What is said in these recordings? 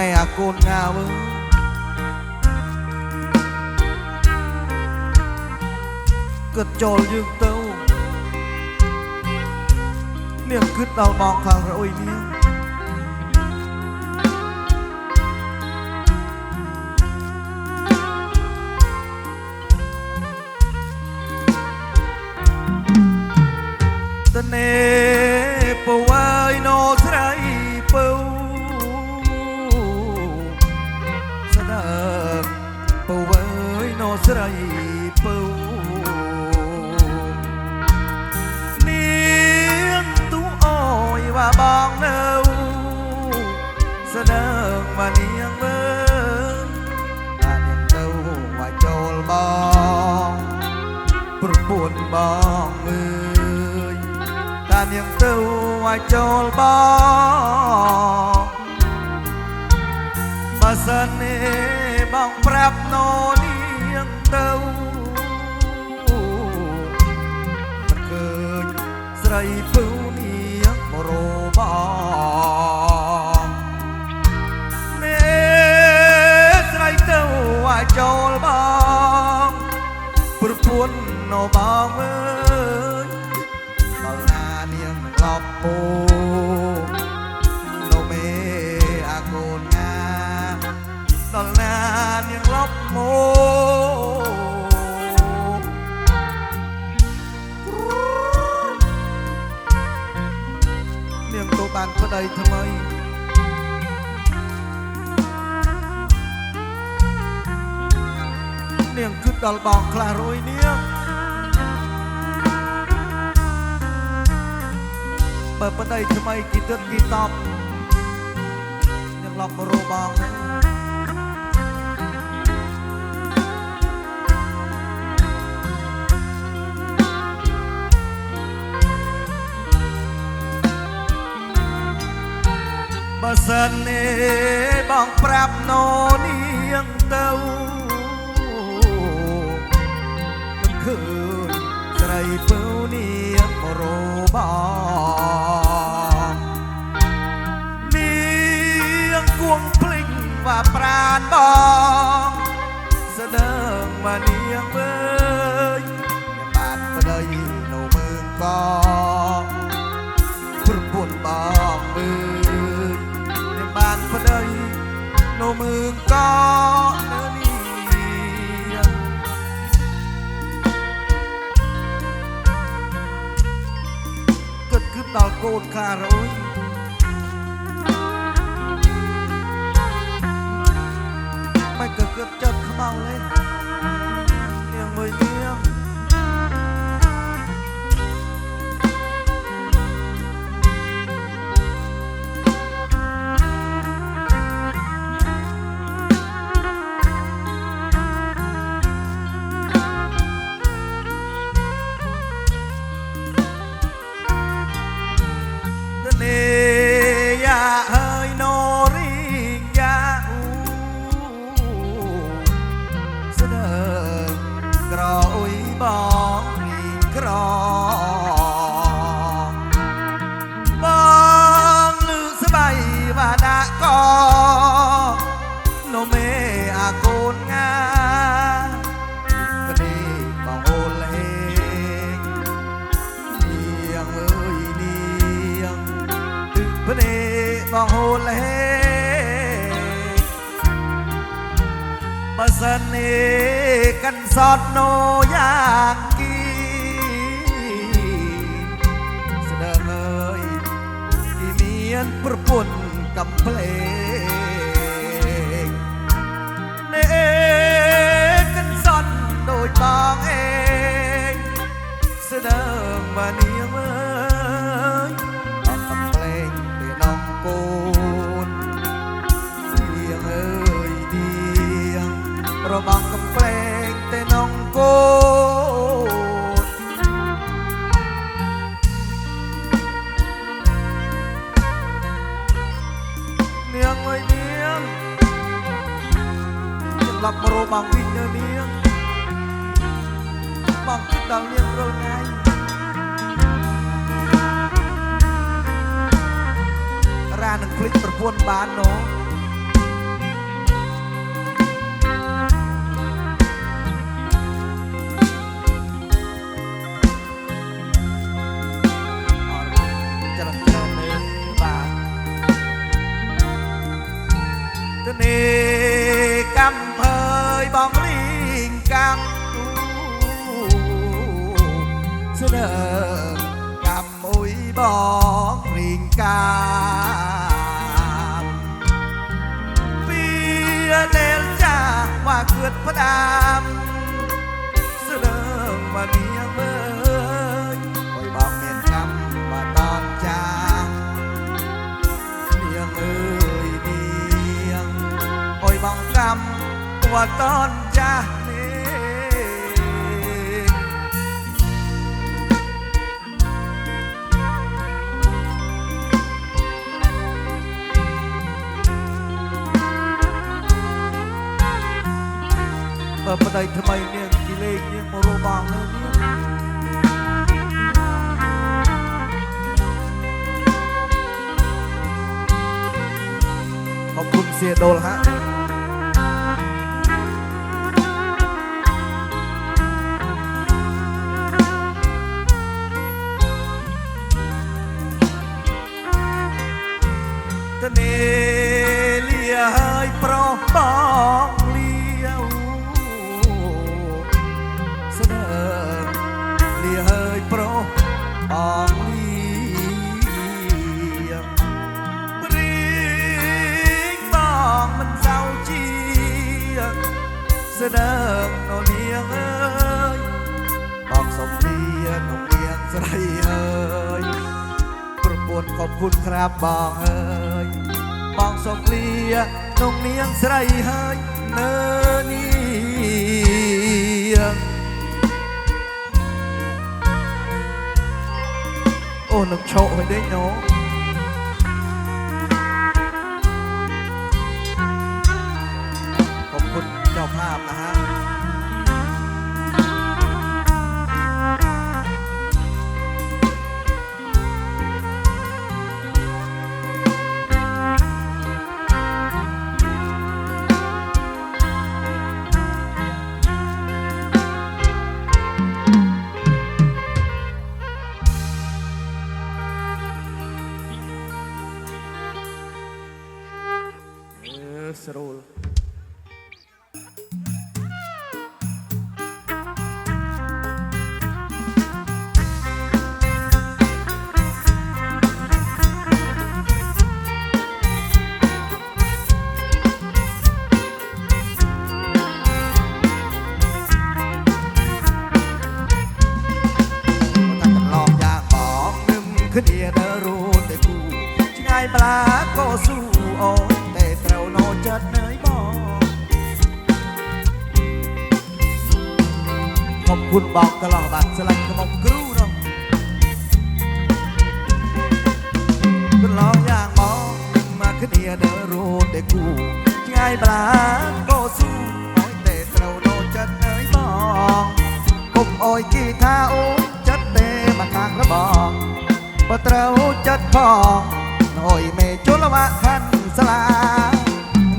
mẹ cồn nào ơi cất chồi dương tâu niềm cứt đau bọc hàng rồi niềm tên nê bầu ដល់បងខ្លះរួយនាងបើប្តីថ្មីគីទឹកគីតប់នឹងឡប់រោបងណាបើសិននេះបងប្រាប់ណូនាងទៅ ពរបនាងគួងភ្លេចថាប្រានបងស្នើមកនាងមើលបាត់ប្តីនៅមើលកប្រពន្ធបងមើលបានប្តីនៅមើលក កូនខ្លារអើយមិនក៏គិតចត់ខ្មៅលេ อดโนยากกีเสดงเอ้ยที่เมียนประปุ่นกับเพลง បងវិញនៅនាងបងគិតដល់នាងរាល់ថ្ងៃរ៉ានឹងភ្លេចប្រពន្ធបានណូនេះ ว่าตอนจ้าเนียงเปิดปะเดทำไมเนี่ยกิเลสเนี่ยมโรบางเลยเนี่ยขอบคุณเสียโดลฮะ គ្នាលាហើយប្រុសបងលាវស្នើលាហើយប្រុសបងលាព្រីងបងមិនសៅជាស្នើ ขอบคุณครับบองเอ้ยบองสมเลียนงเนียงใส่เฮ้ยเนอเนียง យគីថាអូចិត្តទេមកខាងរបងបើត្រូវចិត្តផងណយមេជលវៈខាន់ស្លា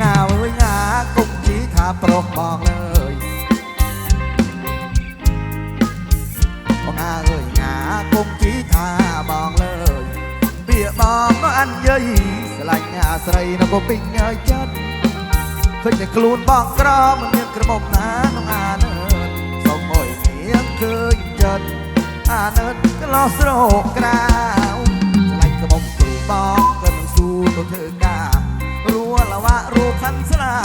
ងាអើយងាគុំជីថាប្រុសបងអើយបងអើយងាគុំជីថាបងលើយពាក្យបងក៏អញ្ញយស្លាញ់អាស្រីនៅពុពេញអើយចិត្តឃើញតែខ្លួនបងក្រមិនមានក្រមុំណាក្នុងអាណា ឃើញចិត្តអាណិតក្លោះស្រោកក្រៅឆ្លៃក្មុំគ្រូបងក៏នឹងសួរទៅធ្វើការរួលវៈរូបខាន់ស្រា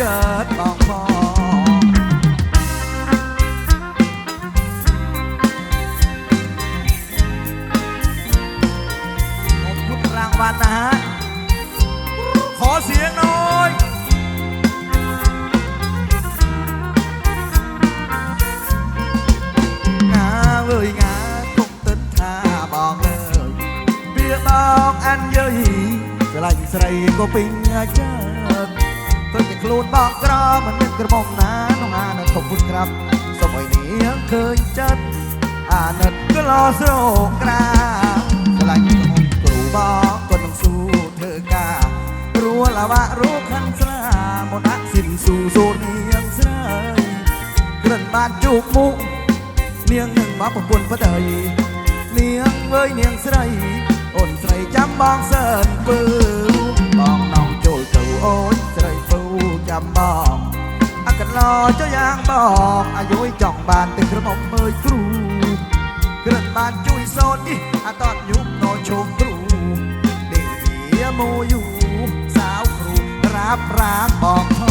កើតអស់មកពុទ្ធរางวัลนะฮะ ขอเสียงหน่อยงาเอ้ยงาคงตึ้นท่าบอกเลยเบียบอกอันเย้ยใครใครก็ปิ้งอาจารย์ កតែខ្លួនបោកក្រមិនមានក្រមុំណានងអាណិតខំពុតក្រាប់សូមឲ្យនាងឃើញចិត្តអាណិតក៏លោស្រោក្រាស្រឡាញ់ក្នុងគ្រូបោកក៏នឹងស៊ូធ្វើការរួលអវៈរូបខាន់ស្រាមុនអសិនស៊ូសូននាងស្រីក្រិនបានជួបមុខនាងនឹងមកប្រពន្ធប្តីនាងអើយនាងស្រីអូនស្រីចាំបងសើនពើបងនងចូលទៅអូនស្រីពូ ចាំបងអកឡោចុះយ៉ាងបងអាយុយចង់បានទឹកក្រមុំមើលគ្រូក្រិនបានជួយសូននេះអតតយុំណោជុំគ្រូដេលាមួយយូសៅគ្រូក្រាបរាងបងថ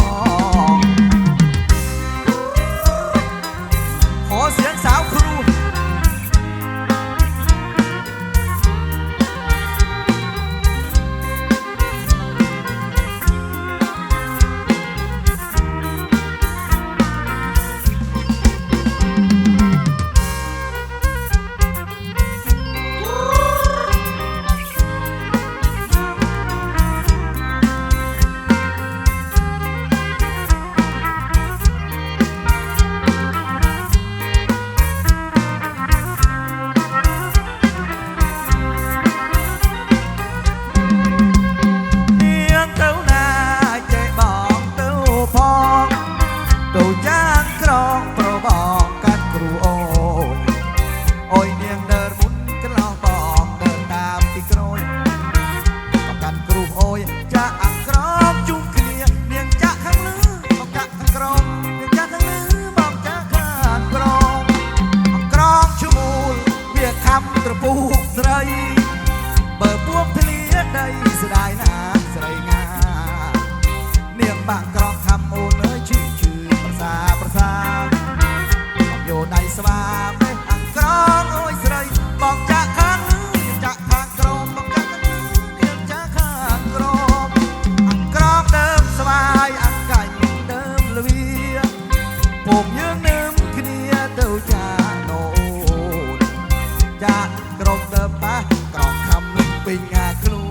បាក្រងខំលឹងពេញងាខ្លួ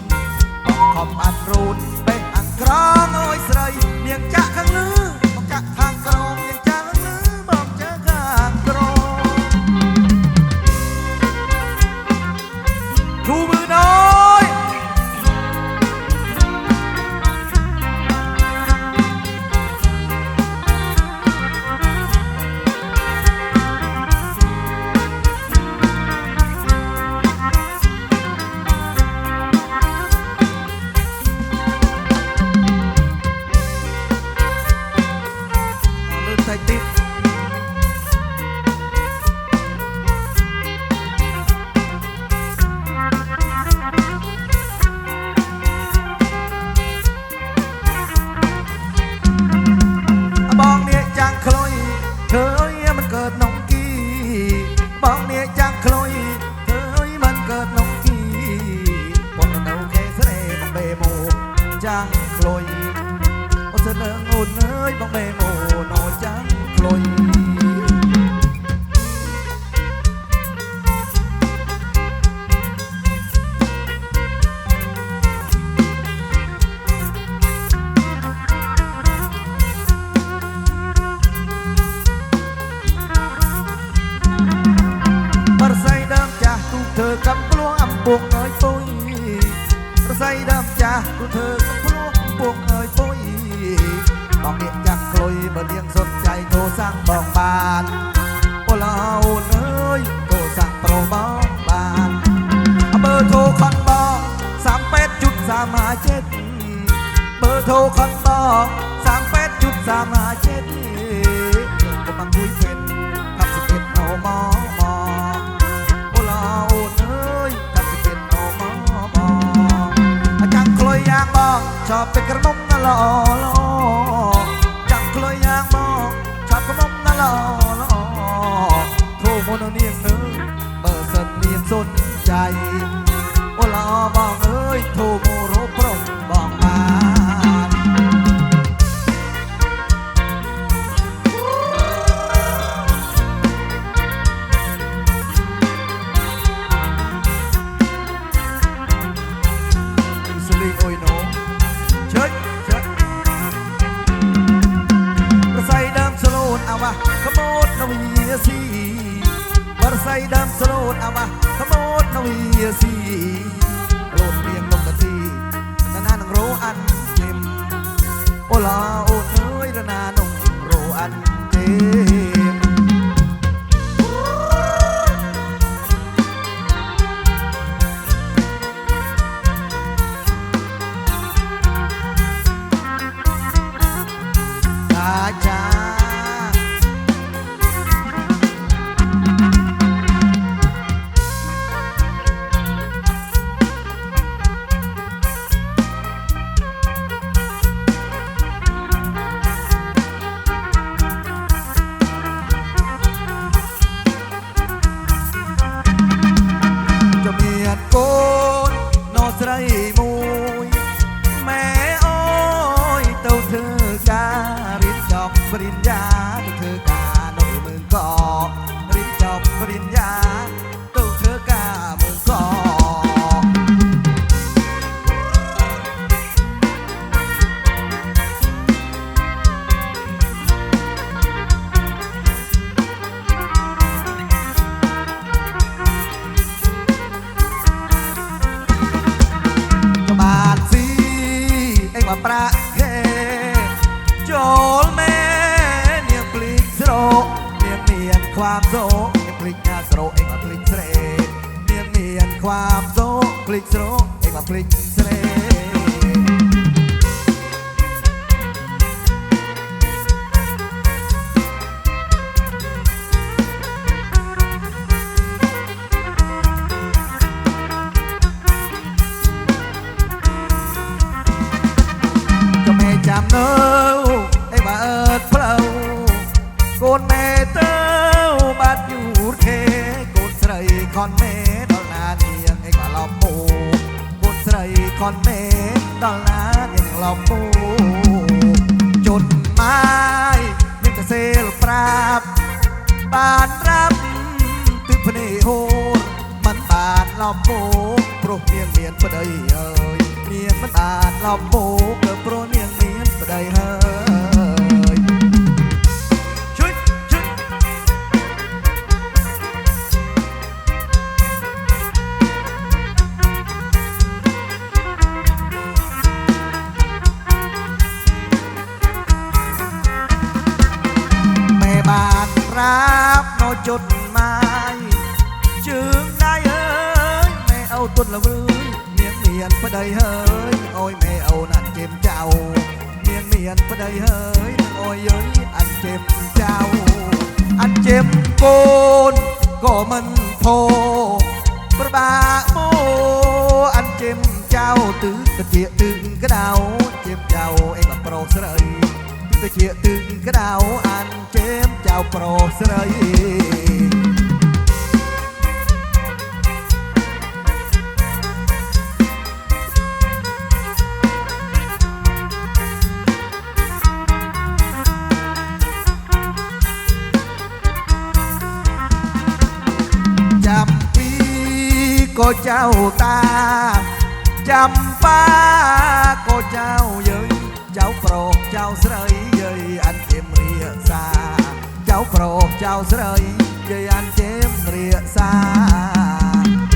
នបងខំអាត់រូនបេះអាំងក្រងអើយ ពងអើយពុយប្រស័យដើមចាស់ទូធ្វើកំភ្លោះអំពងអើយពុយបងនាងចាស់ក្លុយបើនាងសុនใจគោសាំងបងបានអូឡោអូនអើយគោសាំងប្រុសបងបានអបើធោខនបង38ជុត37បើធោខនបង38ជុត37កុំ ឆប់ពេលក្រមុំណាល្អល្អចាំខ្លួនយ៉ាងបងឆប់ក្រមុំណាល្អល្អធូរមុននាងនើបើសិននាងសុន anh thế ไดหาแม่บานรับนอจดหมายจึงได้เอ้ยแม่เอาต้นละเว้ยเมียงเมียนพระใดเฮ้ ដីហើយអូយអើយអត់ចេបចៅអត់ចេបកូនក៏មិនធោប្របាកមកអត់ចេបចៅទឺតិចទឺក្តៅចេបចៅអីបប្រុសស្រីទឺតិចទឺក្តៅអត់ចេបចៅប្រុសស្រី ក៏ចៅតាចាំប៉ាក៏ចៅយើយចៅប្រកចៅស្រីយាយអានទេមរៀសាចៅប្រកចៅស្រីយាយអានទេមរៀសា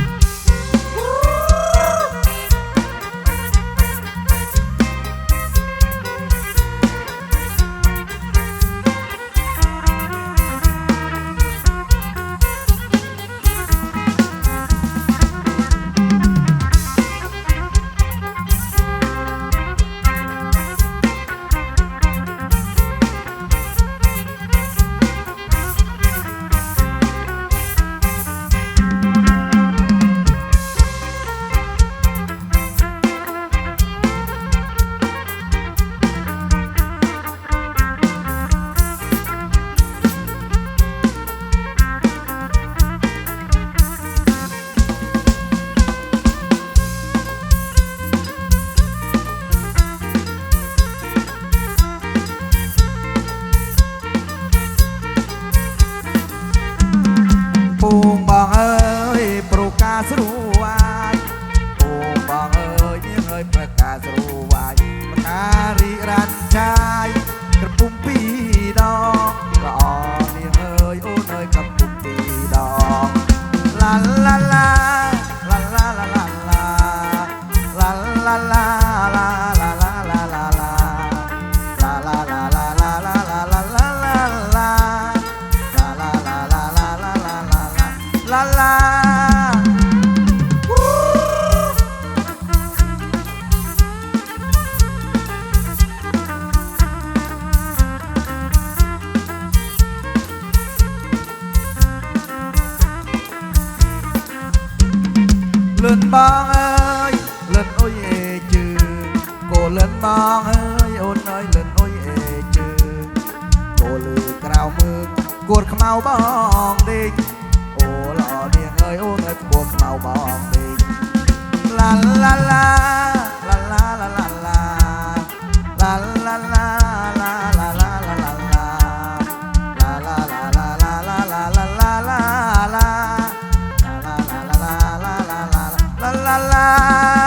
la la.